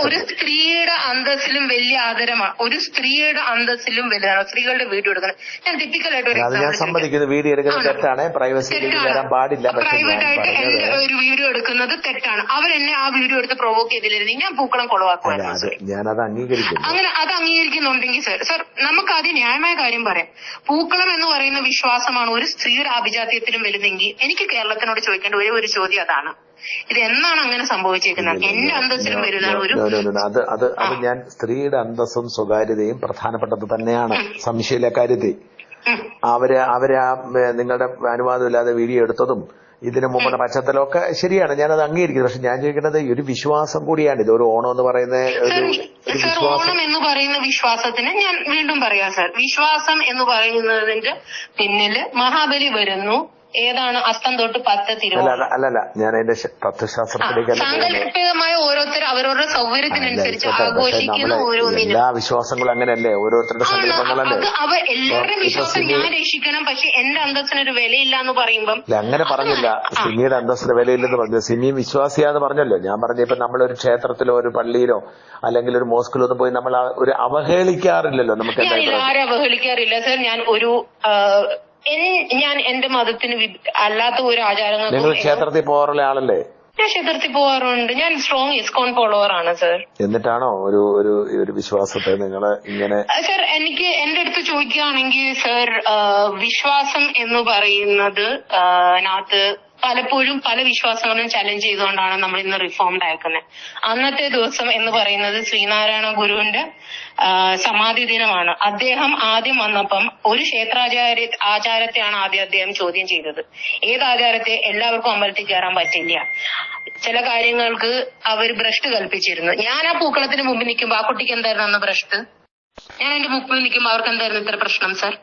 [SPEAKER 6] ഒരു സ്ത്രീയുടെ അന്തസ്സിലും വലിയ ആദരമാണ് ഒരു സ്ത്രീയുടെ അന്തസ്സിലും വലുതാണ്. സ്ത്രീകളുടെ വീഡിയോ എടുക്കുന്നത് ഞാൻ ടിപ്പിക്കൽ ആയിട്ട്
[SPEAKER 7] അത് ഞാൻ സമ്മതിക്കുന്നു. വീഡിയോ എടുക്കുന്നത് തെറ്റാണ്. പ്രൈവസിയിലേക്ക് വരാൻ പാടില്ല.
[SPEAKER 6] പ്രൈവറ്റ് ആയിട്ട് ഒരു വീഡിയോ എടുക്കുന്നത് തെറ്റാണ്. അവരെന്നെ ആ വീഡിയോ എടുത്ത് പ്രൊവോക്ക് ചെയ്തില്ലായിരുന്നെങ്കിൽ ഞാൻ പൂക്കളം
[SPEAKER 7] അല്ല
[SPEAKER 6] ഞാൻ
[SPEAKER 7] അത് അംഗീകരിക്കുന്നു.
[SPEAKER 6] അങ്ങനെ അത് അംഗീകരിക്കുന്നുണ്ടെങ്കിൽ സർ സർ നമുക്ക് അത് ന്യായമായ കാര്യം പറയാം. പൂക്കളം എന്ന് പറയുന്ന വിശ്വാസമാണ് ഒരു സ്ത്രീയുടെ ആഭിജാത്യത്തിലും വലുതെങ്കിൽ എനിക്ക് കേരളത്തിനോട് ചോദിക്കേണ്ട ഒരേ ഒരു ചോദ്യം അതാണ്. ഇത് എന്നാണ് അങ്ങനെ സംഭവിച്ചേക്കുന്നത് എന്റെ അന്തസ്സിലും വലുതാണ് ഒരു.
[SPEAKER 7] അത് അത് അത് ഞാൻ സ്ത്രീയുടെ അന്തസ്സും സ്വകാര്യതയും പ്രധാനപ്പെട്ടത് തന്നെയാണ്. സംശയമില്ല കാര്യത്തിൽ. അവർ അവർ ആ നിങ്ങളുടെ അനുവാദമില്ലാതെ വീഡിയോ എടുത്തതും ഇതിനു മുമ്പുള്ള പശ്ചാത്തലമൊക്കെ ശരിയാണ്. ഞാനത് അംഗീകരിക്കുന്നു. പക്ഷെ ഞാൻ ചോദിക്കുന്നത് ഒരു വിശ്വാസം കൂടിയാണ്. ഇത് ഒരു ഓണം എന്ന് പറയുന്ന ഒരു
[SPEAKER 6] ഓണം എന്ന് പറയുന്ന വിശ്വാസത്തിന് ഞാൻ വീണ്ടും പറയാം സർ. വിശ്വാസം എന്ന് പറയുന്നതിന്റെ പിന്നിൽ മഹാബലി വരുന്നു. ഏതാണ് അസ്തം തൊട്ട് പത്ത് തിരുവോണം?
[SPEAKER 7] അല്ല, അല്ലല്ല. ഞാൻ അതിന്റെ തത്വശാസ്ത്രത്തിലേക്ക്
[SPEAKER 6] സാങ്കല്പികമായ ഓരോരുത്തർ അവരവരുടെ സൗകര്യത്തിനനുസരിച്ച് ആഘോഷിക്കുന്ന ഓരോന്നിനും.
[SPEAKER 7] എല്ലാ വിശ്വാസങ്ങളും അങ്ങനെയല്ലേ? ഓരോരുത്തരുടെ സങ്കല്പങ്ങളല്ലേ?
[SPEAKER 6] അവ എല്ലാവരുടെയും വിശ്വാസം ഞാൻ രക്ഷിക്കണം പക്ഷെ എന്റെ അന്തസ്സിനൊരു വിലയില്ല എന്ന് പറയുമ്പം
[SPEAKER 7] അങ്ങനെ പറഞ്ഞില്ല. സിമിയുടെ അന്തസ്സിന് വിലയില്ലെന്ന് പറഞ്ഞു. സിമി വിശ്വാസിയാന്ന് പറഞ്ഞല്ലോ. ഞാൻ പറഞ്ഞ ഇപ്പൊ നമ്മളൊരു ക്ഷേത്രത്തിലോ ഒരു പള്ളിയിലോ അല്ലെങ്കിൽ ഒരു മോസ്കിലോ ഒന്നും പോയി നമ്മൾ ഒരു അവഹേളിക്കാറില്ലല്ലോ നമുക്ക് എന്തായാലും
[SPEAKER 6] ആരെ അവഹേളിക്കാറില്ല. സർ ഞാൻ ഒരു ഞാൻ എന്റെ മതത്തിന് അല്ലാത്ത ഒരു
[SPEAKER 7] ആചാരങ്ങൾ
[SPEAKER 6] നിങ്ങൾ
[SPEAKER 7] ക്ഷേത്രത്തിൽ പോകാറുള്ള ആളല്ലേ?
[SPEAKER 6] ഞാൻ ക്ഷേത്രത്തിൽ പോകാറുണ്ട്. ഞാൻ സ്ട്രോങ് ഇസ്കോൺ ഫോളോവർ ആണ് സർ
[SPEAKER 7] എന്നിട്ടാണോ ഒരു ഒരു ഒരു വിശ്വാസത്തെ നിങ്ങൾ ഇങ്ങനെ
[SPEAKER 6] സർ എനിക്ക് എന്റെ അടുത്ത് ചോദിക്കുകയാണെങ്കിൽ സർ വിശ്വാസം എന്ന് പറയുന്നത് ആ, നകത്ത് പലപ്പോഴും പല വിശ്വാസങ്ങളും ചലഞ്ച് ചെയ്തുകൊണ്ടാണ് നമ്മൾ ഇന്ന് റിഫോംഡ് അയക്കുന്നത് അന്നത്തെ ദിവസം എന്ന് പറയുന്നത് ശ്രീനാരായണ ഗുരുവിന്റെ സമാധി ദിനമാണ്. അദ്ദേഹം ആദ്യം വന്നപ്പം ഒരു ക്ഷേത്രാചാര്യ ആചാരത്തെയാണ് ആദ്യം അദ്ദേഹം ചോദ്യം ചെയ്തത്. ഏത് ആചാരത്തെ എല്ലാവർക്കും അമ്പലത്തിൽ കയറാൻ പറ്റില്ല. ചില കാര്യങ്ങൾക്ക് അവർ ഭ്രഷ്ട് കൽപ്പിച്ചിരുന്നു. ഞാൻ ആ പൂക്കളത്തിന് മുമ്പ് നിൽക്കുമ്പോ ആ കുട്ടിക്ക് എന്തായിരുന്നു അന്ന് ഭ്രഷ്ട്? ഞാൻ എന്റെ മുക്കിൽ നിൽക്കുമ്പോ അവർക്ക് എന്തായിരുന്നു ഇത്ര പ്രശ്നം sir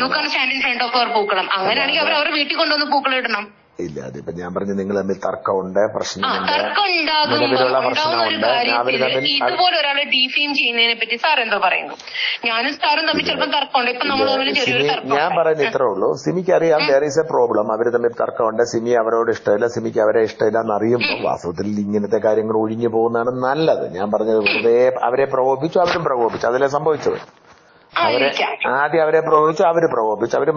[SPEAKER 6] you can stand in front of our pookalam. അങ്ങനെയാണെങ്കിൽ അവർ അവരുടെ വീട്ടിൽ കൊണ്ടുവന്ന് പൂക്കളം ഇടണം.
[SPEAKER 7] ഇല്ല അതിപ്പോ ഞാൻ പറഞ്ഞു നിങ്ങൾ തമ്മിൽ തർക്കമുണ്ട് പ്രശ്നമുണ്ട്. നിലവിലുള്ള പ്രശ്നമുണ്ട്.
[SPEAKER 6] അവർ
[SPEAKER 7] തമ്മിൽ
[SPEAKER 6] ഇതുപോലെ ഒരാളെ ഡീഫെയിം ചെയ്യുന്നതിനെ പറ്റി സാർ എന്തോ പറയുന്നു. ഞാനും സാറും തമ്മിൽ ചിലപ്പോൾ തർക്കമുണ്ട്. ഇപ്പൊ നമ്മൾ തമ്മിൽ ചെറിയൊരു തർക്കം
[SPEAKER 7] ഞാൻ പറയുന്നത് ഇത്രേ ഉള്ളൂ. സിമിക്ക് അറിയാം ദർ ഈസ് എ പ്രോബ്ലം അവർ തമ്മിൽ തർക്കമുണ്ട്. സിമി അവരോട് ഇഷ്ടമില്ല. സിമിക്ക് അവരെ ഇഷ്ടമില്ല എന്നറിയുമ്പോൾ വാസ്തവത്തിൽ ഇങ്ങനത്തെ കാര്യങ്ങൾ ഒഴിഞ്ഞു പോകുന്നതാണ് നല്ലത്. ഞാൻ പറഞ്ഞത് വെറുതെ അവരെ പ്രകോപിച്ചു അവരും പ്രകോപിച്ചു അതിലെ സംഭവിച്ചത്? അവരെ ആദ്യം അവരെ പ്രകോപിച്ചു അവർ പ്രകോപിച്ചു. അവർ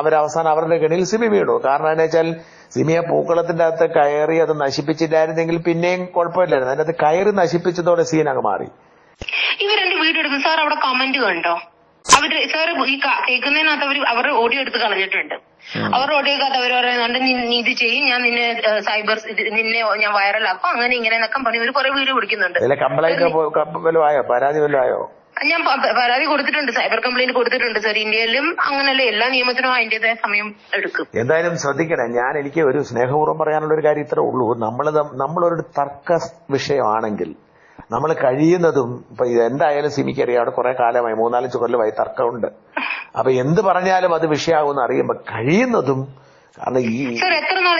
[SPEAKER 7] അവരവസാനം അവരുടെ ഗണിയിൽ സിമി വീണു. കാരണം എന്താ വെച്ചാൽ സിമിയെ പൂക്കളത്തിന്റെ അകത്ത് കയറി അത് നശിപ്പിച്ചില്ലായിരുന്നെങ്കിൽ പിന്നെയും കുഴപ്പമില്ലായിരുന്നു. അതിനകത്ത് കയറി നശിപ്പിച്ചതോടെ സീൻ അങ്ങ് മാറി.
[SPEAKER 6] ഇവരെന്റെ വീഡിയോ എടുക്കും. സാർ അവിടെ കമന്റ് കണ്ടോ? അവർ സാർ ഈ കേൾക്കുന്നതിനകത്ത് അവർ അവരുടെ ഓഡിയോ എടുത്ത് കളഞ്ഞിട്ടുണ്ട്. അവരുടെ ഓഡിയോ ഒക്കെ അവർ പറയുന്നുണ്ട് നീ ഇത് ചെയ്യും ഞാൻ നിന്നെ സൈബർ നിന്നെ ഞാൻ വൈറലാക്കും അങ്ങനെ ഇങ്ങനെ എന്നൊക്കെ പറഞ്ഞ് ഇവർ കുറെ വീഡിയോ പിടിക്കുന്നുണ്ട്.
[SPEAKER 7] പരാതി വല്ലതും ആയോ?
[SPEAKER 6] ഞാൻ പരാതി കൊടുത്തിട്ടുണ്ട് സൈബർ കംപ്ലൈന്റ് കൊടുത്തിട്ടുണ്ട് സാർ. ഇന്ത്യയിലും അങ്ങനല്ല എല്ലാ നിയമത്തിനും അതിന്റേതായ സമയം എടുക്കും.
[SPEAKER 7] എന്തായാലും ശ്രദ്ധിക്കണം ഞാൻ എനിക്ക് ഒരു സ്നേഹപൂർവം പറയാനുള്ള ഒരു കാര്യം ഇത്രേ ഉള്ളൂ. നമ്മൾ നമ്മളൊരു തർക്ക വിഷയമാണെങ്കിൽ നമ്മൾ കഴിയുന്നതും ഇപ്പൊ എന്തായാലും സിമിക്കറിയാം അവിടെ കുറെ കാലമായി മൂന്നാലഞ്ച് കൊല്ലമായി തർക്കമുണ്ട്. അപ്പൊ എന്ത് പറഞ്ഞാലും അത് വിഷയമാകുമെന്ന് അറിയുമ്പോ കഴിയുന്നതും കാരണം ഈ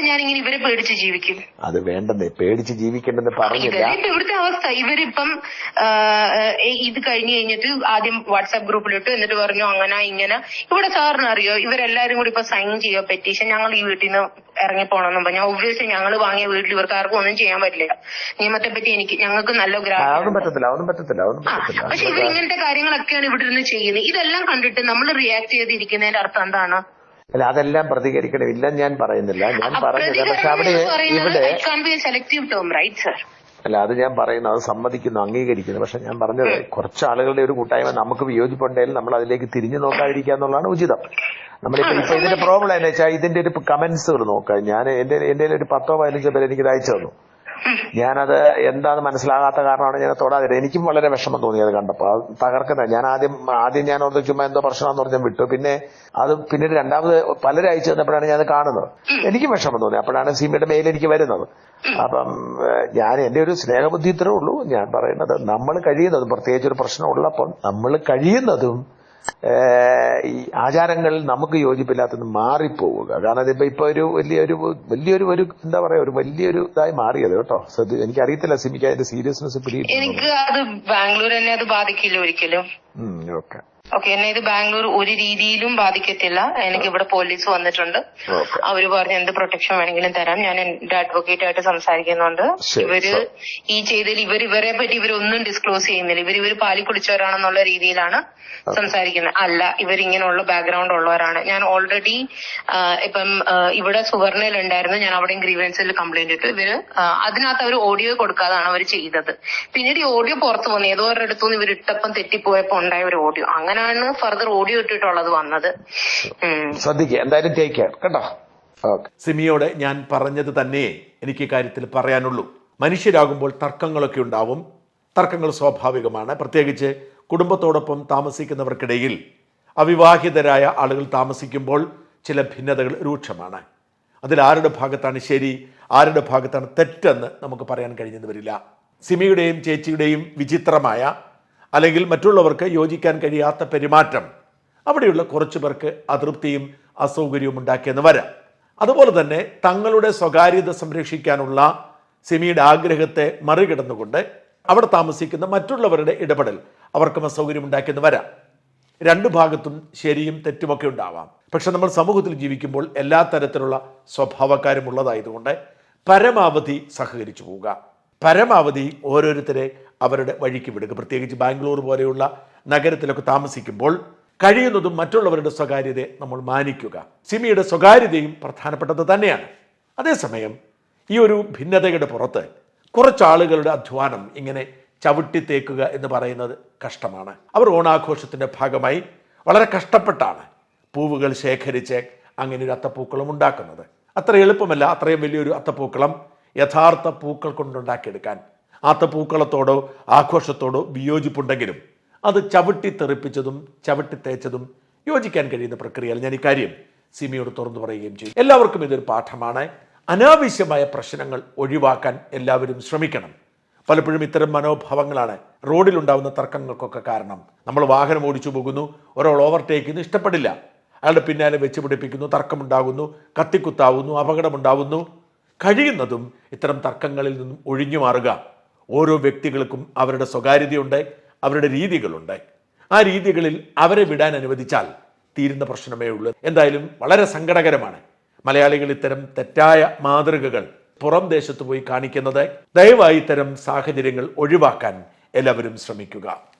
[SPEAKER 6] ഞാൻ ഇങ്ങനെ ഇവരെ പേടിച്ച് ജീവിക്കും?
[SPEAKER 7] അത് വേണ്ടെന്നേ. പേടിച്ച് ജീവിക്കണ്ടെന്ന് പറഞ്ഞില്ല.
[SPEAKER 6] ഇവിടുത്തെ അവസ്ഥ? ഇവരിപ്പം ഇത് കഴിഞ്ഞു കഴിഞ്ഞിട്ട് ആദ്യം വാട്സാപ്പ് ഗ്രൂപ്പിലിട്ടു എന്നിട്ട് പറഞ്ഞു അങ്ങനെ ഇങ്ങനെ. ഇവിടെ സാറിന് അറിയോ ഇവരെല്ലാരും കൂടി ഇപ്പൊ സൈൻ ചെയ്യോ പെറ്റീഷൻ ഞങ്ങൾ ഈ വീട്ടിൽ നിന്ന് ഇറങ്ങി പോകണമെന്നും പറഞ്ഞു. ഒബ്വിയസ്ലി ഞങ്ങൾ വാങ്ങിയ വീട്ടിൽ ഇവർക്ക് ആർക്കും ഒന്നും ചെയ്യാൻ പറ്റില്ല. നിയമത്തെ പറ്റി എനിക്ക് ഞങ്ങൾക്ക് നല്ല
[SPEAKER 7] ഗ്രാഹം പറ്റത്തില്ല അതൊന്നും പറ്റത്തില്ല
[SPEAKER 6] പക്ഷെ ഇവർ ഇങ്ങനത്തെ കാര്യങ്ങളൊക്കെയാണ് ഇവിടെ ഇരുന്ന് ചെയ്യുന്നത്. ഇതെല്ലാം കണ്ടിട്ട് നമ്മൾ റിയാക്ട് ചെയ്തിരിക്കുന്നതിന്റെ അർത്ഥം എന്താണ്?
[SPEAKER 7] അല്ല അതെല്ലാം പ്രതികരിക്കണം ഇല്ല ഞാൻ പറയുന്നില്ല. ഞാൻ പറയുന്നില്ല പക്ഷെ അവിടെ ഇവിടെ അല്ല അത് ഞാൻ പറയുന്നു അത് സമ്മതിക്കുന്നു അംഗീകരിക്കുന്നു. പക്ഷെ ഞാൻ പറഞ്ഞത് കുറച്ച് ആളുകളുടെ ഒരു കൂട്ടായ്മ നമുക്ക് വിയോജിപ്പുണ്ടെങ്കിൽ നമ്മൾ അതിലേക്ക് തിരിഞ്ഞു നോക്കാതിരിക്കുക എന്നുള്ളതാണ് ഉചിതം. നമ്മളിപ്പോ ഇപ്പൊ ഇതിന്റെ പ്രോബ്ലം എന്ന് വെച്ചാൽ ഇതിന്റെ ഒരു കമന്റ്സുകൾ നോക്കാം ഞാൻ എന്റെ എന്റെ ഒരു പത്തോ പതിനഞ്ചോ പേര് എനിക്ക് അയച്ചു തന്നു. ഞാനത് എന്താന്ന് മനസ്സിലാകാത്ത കാരണമാണ് ഞാൻ തൊടാതിരുന്നത്. എനിക്കും വളരെ വിഷമം തോന്നി അത് കണ്ടപ്പോ. അത് തകർക്കുന്ന ഞാൻ ആദ്യം ആദ്യം ഞാൻ ഓർത്ത് ചുമ്മാ എന്തോ പ്രശ്നമാണെന്ന് പറഞ്ഞ് വിട്ടു. പിന്നെ അത് പിന്നീട് രണ്ടാമത് പലരും അയച്ചു തന്നപ്പോഴാണ് ഞാൻ കാണുന്നത്. എനിക്കും വിഷമം തോന്നി. അപ്പോഴാണ് സീമയുടെ മെയിൽ എനിക്ക് വരുന്നത്. അപ്പം ഞാൻ എന്റെ ഒരു സ്നേഹബുദ്ധി ഇത്രേ ഉള്ളൂ. ഞാൻ പറയുന്നത് നമ്മൾ കഴിയുന്നതും പ്രത്യേകിച്ച് ഒരു പ്രശ്നം നമ്മൾ കഴിയുന്നതും ഈ ആചാരങ്ങൾ നമുക്ക് യോജിപ്പില്ലാത്തത് മാറിപ്പോവുക. കാരണം ഇതിപ്പോ ഇപ്പൊ ഒരു വലിയൊരു വലിയൊരു ഒരു എന്താ പറയാ ഒരു വലിയൊരു ഇതായി മാറിയത് കേട്ടോ. എനിക്ക് എനിക്കറിയത്തില്ല സിമിക്ക് അതിന്റെ സീരിയസ്നെസ് പിടിയിട്ടുണ്ടോ
[SPEAKER 6] എനിക്ക് അത് ബാംഗ്ലൂർ തന്നെ അത് ബാധിക്കില്ല ഒരിക്കലും.
[SPEAKER 7] ഓക്കെ.
[SPEAKER 6] ഓക്കെ എന്നെ ഇത് ബാംഗ്ലൂർ ഒരു രീതിയിലും ബാധിക്കത്തില്ല. എനിക്ക് ഇവിടെ പോലീസ് വന്നിട്ടുണ്ട്. അവർ പറഞ്ഞ് എന്ത് പ്രൊട്ടക്ഷൻ വേണമെങ്കിലും തരാം. ഞാൻ എന്റെ അഡ്വക്കേറ്റ് ആയിട്ട് സംസാരിക്കുന്നുണ്ട്
[SPEAKER 5] ഇവർ
[SPEAKER 6] ഈ ചെയ്തതിൽ ഇവർ ഇവരെ പറ്റി ഇവരൊന്നും ഡിസ്ക്ലോസ് ചെയ്യുന്നില്ല. ഇവർ ഇവർ പാലി കുടിച്ചവരാണെന്നുള്ള രീതിയിലാണ് സംസാരിക്കുന്നത്. അല്ല ഇവരിങ്ങനെയുള്ള ബാക്ക്ഗ്രൗണ്ട് ഉള്ളവരാണ്. ഞാൻ ഓൾറെഡി ഇപ്പം ഇവിടെ സുവർണയിൽ ഉണ്ടായിരുന്നു ഞാൻ അവിടെയും ഗ്രീവൻസിൽ കംപ്ലൈന്റ് ഇട്ടു. ഇവർ അതിനകത്ത് അവർ ഓഡിയോ കൊടുക്കാതാണ് അവർ ചെയ്തത്. പിന്നീട് ഈ ഓഡിയോ പുറത്തു വന്നു. ഏതോ ഒരിടത്തുനിന്ന് ഇവർ ഇട്ടപ്പം തെറ്റിപ്പോയപ്പോ ഉണ്ടായ ഒരു ഓഡിയോ അങ്ങനെയാണ് ഫർദർ ഓഡിയോ ഇട്ടിട്ടുള്ളത് വന്നത്.
[SPEAKER 5] ശ്രദ്ധിക്കുക എന്തായാലും ടേക്ക് കേട്ടോ
[SPEAKER 1] സിമിയോട് ഞാൻ പറഞ്ഞത് തന്നെ എനിക്ക് കാര്യത്തിൽ പറയാനുള്ളൂ. മനുഷ്യരാകുമ്പോൾ തർക്കങ്ങളൊക്കെ ഉണ്ടാവും. തർക്കങ്ങൾ സ്വാഭാവികമാണ്. പ്രത്യേകിച്ച് കുടുംബത്തോടൊപ്പം താമസിക്കുന്നവർക്കിടയിൽ അവിവാഹിതരായ ആളുകൾ താമസിക്കുമ്പോൾ ചില ഭിന്നതകൾ രൂക്ഷമാണ്. അതിൽ ആരുടെ ഭാഗത്താണ് ശരി ആരുടെ ഭാഗത്താണ് തെറ്റെന്ന് നമുക്ക് പറയാൻ കഴിഞ്ഞെന്ന് വരില്ല സിമിയുടെയും ചേച്ചിയുടെയും വിചിത്രമായ അല്ലെങ്കിൽ മറ്റുള്ളവർക്ക് യോജിക്കാൻ കഴിയാത്ത പെരുമാറ്റം. അവിടെയുള്ള കുറച്ചു പേർക്ക് അതൃപ്തിയും അസൗകര്യവും ഉണ്ടാക്കിയെന്ന് വരാം. അതുപോലെ തന്നെ തങ്ങളുടെ സ്വകാര്യത സംരക്ഷിക്കാനുള്ള സിമിയുടെ ആഗ്രഹത്തെ മറികടന്നുകൊണ്ട് അവിടെ താമസിക്കുന്ന മറ്റുള്ളവരുടെ ഇടപെടൽ അവർക്കും അസൗകര്യം ഉണ്ടാക്കിയെന്ന് വരാം. രണ്ടു ഭാഗത്തും ശരിയും തെറ്റുമൊക്കെ ഉണ്ടാവാം. പക്ഷെ നമ്മൾ സമൂഹത്തിൽ ജീവിക്കുമ്പോൾ എല്ലാ തരത്തിലുള്ള സ്വഭാവക്കാരും ഉള്ളതായതുകൊണ്ട് പരമാവധി സഹകരിച്ചു പോവുക. പരമാവധി ഓരോരുത്തരെ അവരുടെ വഴിക്ക് വിടുക. പ്രത്യേകിച്ച് ബാംഗ്ലൂർ പോലെയുള്ള നഗരത്തിലൊക്കെ താമസിക്കുമ്പോൾ കഴിയുന്നതും മറ്റുള്ളവരുടെ സ്വകാര്യതയെ നമ്മൾ മാനിക്കുക. സിമിയുടെ സ്വകാര്യതയും പ്രധാനപ്പെട്ടത് തന്നെയാണ്. അതേസമയം ഈ ഒരു ഭിന്നതയുടെ പുറത്ത് കുറച്ചാളുകളുടെ അധ്വാനം ഇങ്ങനെ ചവിട്ടിത്തേക്കുക എന്ന് പറയുന്നത് കഷ്ടമാണ്. അവർ ഓണാഘോഷത്തിന്റെ ഭാഗമായി വളരെ കഷ്ടപ്പെട്ടാണ് പൂവുകൾ ശേഖരിച്ച് അങ്ങനെ ഒരു അത്തപ്പൂക്കളം ഉണ്ടാക്കുന്നത്. അത്ര എളുപ്പമല്ല അത്രയും വലിയൊരു അത്തപ്പൂക്കളം യഥാർത്ഥ പൂക്കൾ കൊണ്ടുണ്ടാക്കിയെടുക്കാൻ. അത്തപ്പൂക്കളത്തോടോ ആഘോഷത്തോടോ വിയോജിപ്പുണ്ടെങ്കിലും അത് ചവിട്ടി തെറിപ്പിച്ചതും ചവിട്ടി തേച്ചതും യോജിക്കാൻ കഴിയുന്ന പ്രക്രിയയിൽ ഞാൻ ഇക്കാര്യം സിമിയോട് തുറന്നു പറയുകയും ചെയ്യും. എല്ലാവർക്കും ഇതൊരു പാഠമാണ്. അനാവശ്യമായ പ്രശ്നങ്ങൾ ഒഴിവാക്കാൻ എല്ലാവരും ശ്രമിക്കണം. പലപ്പോഴും ഇത്തരം മനോഭാവങ്ങളാണ് റോഡിലുണ്ടാവുന്ന തർക്കങ്ങൾക്കൊക്കെ കാരണം. നമ്മൾ വാഹനം ഓടിച്ചു പോകുന്നു ഒരാൾ ഓവർടേക്ക് ഇഷ്ടപ്പെടില്ല. അയാളുടെ പിന്നാലെ വെച്ച് പിടിപ്പിക്കുന്നു തർക്കമുണ്ടാകുന്നു കത്തിക്കുത്താവുന്നു അപകടമുണ്ടാവുന്നു. കഴിയുന്നതും ഇത്തരം തർക്കങ്ങളിൽ നിന്നും ഒഴിഞ്ഞു മാറുക. ഓരോ വ്യക്തികൾക്കും അവരുടെ സ്വകാര്യതയുണ്ട് അവരുടെ രീതികളുണ്ട്. ആ രീതികളിൽ അവരെ വിടാൻ അനുവദിച്ചാൽ തീരുന്ന പ്രശ്നമേ ഉള്ളൂ. എന്തായാലും വളരെ സങ്കടകരമാണ് മലയാളികൾ ഇത്തരം തെറ്റായ മാതൃകകൾ പുറം ദേശത്ത് പോയി കാണിക്കുന്നത്. ദയവായി ഇത്തരം സാഹചര്യങ്ങൾ ഒഴിവാക്കാൻ എല്ലാവരും ശ്രമിക്കുക.